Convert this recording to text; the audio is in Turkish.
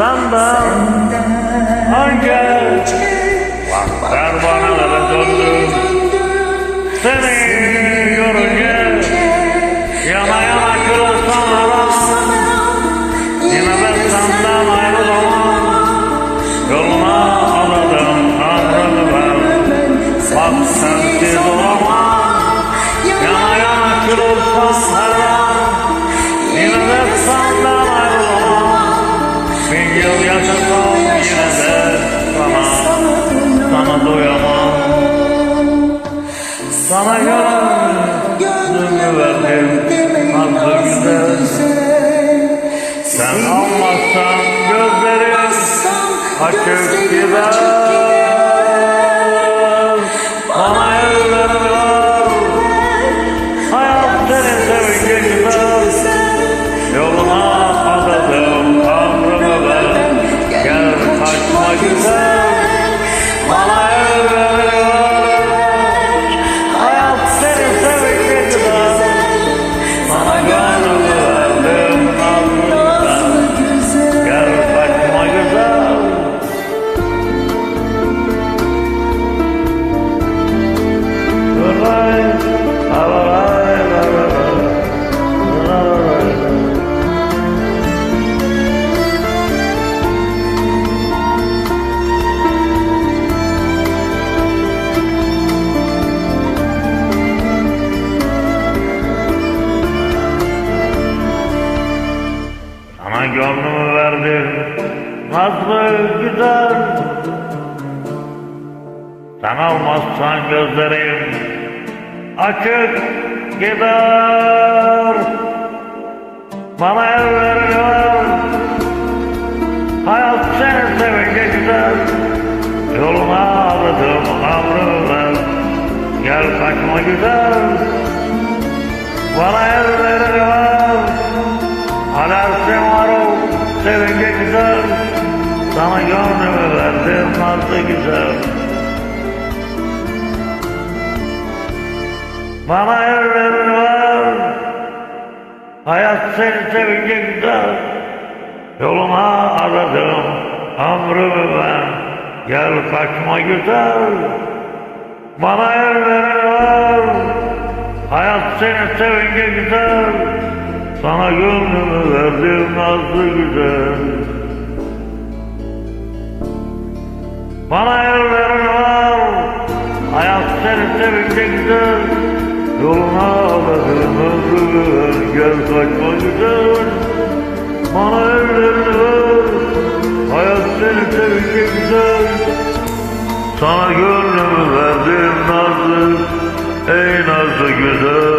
senden Hangi Kervanlara döndüm Seni görünce Yana yana kırılsam aram Yine ben senden ayrılamam. Yoluna adadım Tanrımı ben Bak sensiz olamam açık gider Bana Sana gönlümü verdim Nazlı güzel? Sen almazsan gözlerim Açık gider. Bana ellerini ver Hayat seni sevince güzel. Yoluna aldım ömrümü ver Gel kaçma güzel. Bana ellerini ver güzel Sana gönlümü verdim nazlı güzel. Bana ellerini ver Hayat seni sevince güzel Yoluma aradım ömrümü ben. Gel kaçma güzel Bana ellerini ver Hayat seni sevince güzel Sana gönlümü verdim nazlı güzel Bana ellerini ver Hayat seni sevince güzel Yoluna ömrümü ver Gel kaçma güzel Bana ellerini ver Hayat seni sevince güzel Sana gönlümü verdim nazlı. Ey nazlı güzel